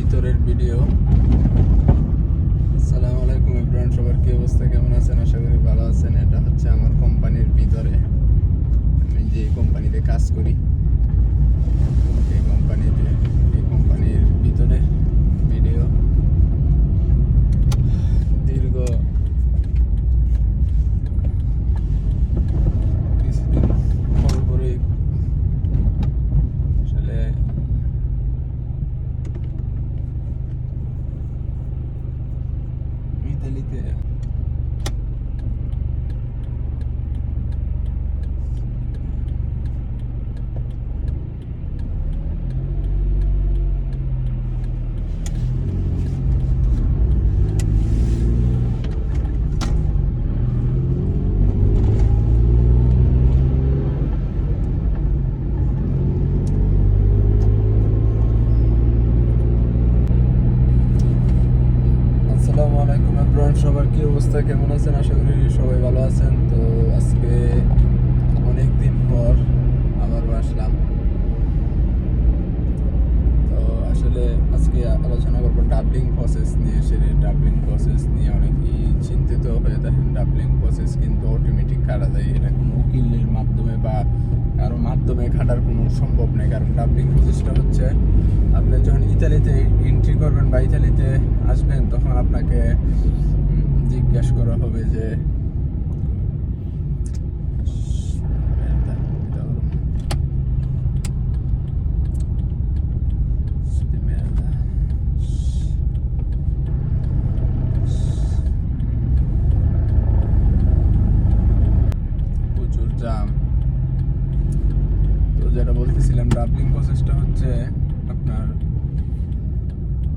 ভিতরের ভিডিও। আসসালামু আলাইকুম ইব্রাহিম সবার কি অবস্থা? কেমন আছেন? আশা করি ভালো আছেন। এটা হচ্ছে আমার কোম্পানির ভিতরে। আমি যে কোম্পানিতে কাজ করি এই কোম্পানিতে এই কোম্পানির ভিতরে ভিডিও দীর্ঘ কিছুদিন পর পরই আসলে ইতালিতে আসসালামু আলাইকুম এভরিওয়ান সবার কি অবস্থা? কেমন আছেন? আশা করি সবাই ভালো আছেন। তো আজকে অনেক দিন পর আবার আসলাম। তো আসলে আজকে আলোচনা করব ডাবলিং প্রসেস নিয়ে। সেটা ডাবলিং প্রসেস নিয়ে অনেকেই চিন্তিত হয়ে থাকেন। ডাবলিং প্রসেস কিন্তু অটোমেটিক কাটা যায়। এটা কোনো উকিলের মাধ্যমে বা কারও মাধ্যমে খাটার কোনো সম্ভব নেই কারণ ডাবলিং প্রসেসটা হচ্ছে, আপনি যখন ইতালিতে এন্ট্রি করবেন বা ইতালিতে আসবেন, তখন আপনাকে জিজ্ঞেস করা হবে যে যেটা বলতেছিলাম ডাবলিং প্রসেসটা হচ্ছে আপনার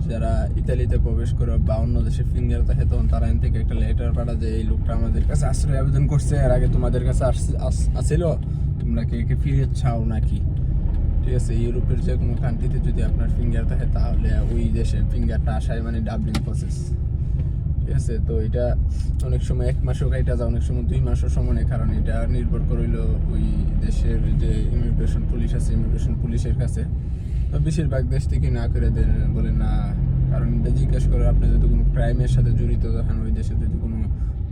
যারা ইতালিতে প্রবেশ করে বা অন্য দেশে ফিঙ্গার থাকে তখন তারা এন থেকে একটা লেটার পাঠা যে, এই লোকটা আমাদের কাছে আশ্রয় আবেদন করছে, এর আগে তোমাদের কাছে আসছে- আস- আসছিল তোমরা কি একে ফিরে চাও নাকি? ঠিক আছে, ইউরোপের যে কোনো কান্ট্রিতে যদি আপনার ফিঙ্গার থাকে তাহলে ওই দেশে ফিঙ্গারটা আসায় মানে ডাবলিং প্রসেস ঠিক আছে, তো এটা অনেক সময় এক মাসও কাইটা যায়, অনেক সময় দুই মাসও সময় নেই কারণ এটা নির্ভর করিল ওই দেশের যে ইমিগ্রেশন পুলিশ আছে ইমিগ্রেশন পুলিশের কাছে। বেশিরভাগ দেশ থেকে না করে দেন বলে না। কারণ এটা জিজ্ঞেস করে আপনি যদি কোনো ক্রাইমের সাথে জড়িত থাকেন ওই দেশে যদি কোনো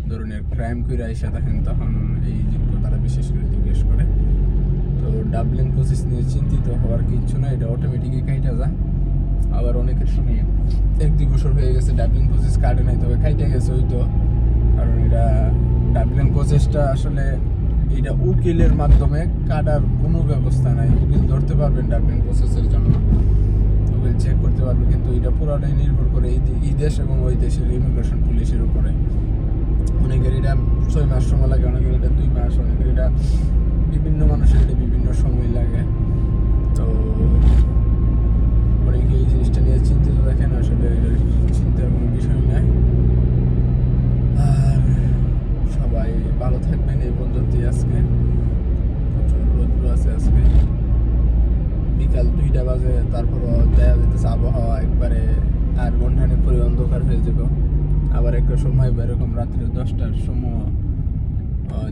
ধরনের ক্রাইম করে আইসা থাকেন, তখন এই তারা বিশেষ করে জিজ্ঞেস করে। তো ডাবলিং প্রসেস নিয়ে চিন্তিত হওয়ার কিচ্ছু না এটা অটোমেটিকই কাইটা যায়। আবার অনেকের সময় এক দুই বছর হয়ে গেছে ডাবলিং প্রসেস কাটে নাই, তবে খাইতে গেছে ওই তো কারণ এটা ডাবলিং প্রসেসটা আসলে এটা উকিলের মাধ্যমে কাটার কোনো ব্যবস্থা নাই, উকিল পারবেন ডাবলিং প্রসেসের জন্য। গুগল চেক করতে পারবে, কিন্তু এটা পুরোটাই নির্ভর করে এই দেশ এবং ওই দেশের ইমিগ্রেশন পুলিশের উপরে। অনেকের এটা ছয় মাস সময় লাগে, অনেকের এটা দুই মাস, অনেকের এটা বিভিন্ন মানুষের এটা বিভিন্ন সময় লাগে তো অনেকে এই জিনিসটা নিয়ে চিন্তিত দেখেন আসলে এটা চিন্তার কোনো বিষয় নাই আর সবাই ভালো থাকবেন এই পর্যন্তই আজকে প্রচুর রৌদ্র আছে আজকে বিকাল দুইটা বাজে তারপর দেখা যেতেছে আবহাওয়া একবারে আর ঘন্টানে পরে অন্ধকার হয়ে যাব আবার একটা সময় এরকম রাত্রে দশটার সময়